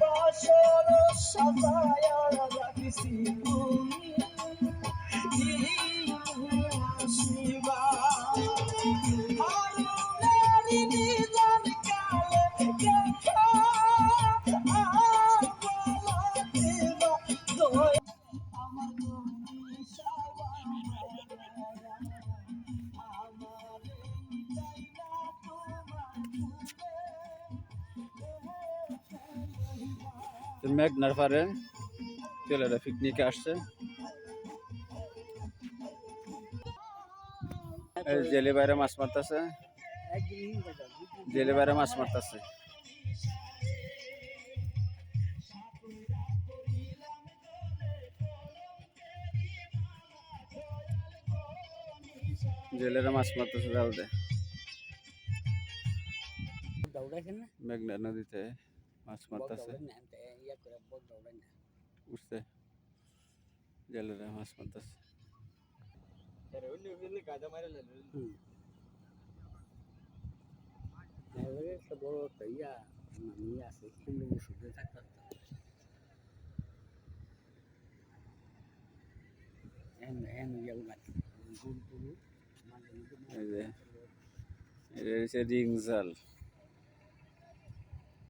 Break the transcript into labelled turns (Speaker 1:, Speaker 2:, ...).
Speaker 1: বাসর সাজায়া রাখিছি তুমি শিবা তোমার
Speaker 2: মেঘনার পারে ছেলেরা পিকনিকে আসছে। জেলে বাইরে মাছ মারতেছে। জেলে বাইরে মাছ মারতেছে। জেলেরা মাছ মারতেছে জাল দে
Speaker 3: দৌড়াইছেন না?
Speaker 2: মেঘনা নদীতে। মাছ মারতেছে
Speaker 3: ইয়া
Speaker 2: উঠছে জেলেরা মাছ মারতেছে
Speaker 3: একটা বড় ইয়া আছে কিন্তু শুধু থাকতে এন এন উনা গুল গুল মানে
Speaker 2: এই যে এটা হচ্ছে রিং জাল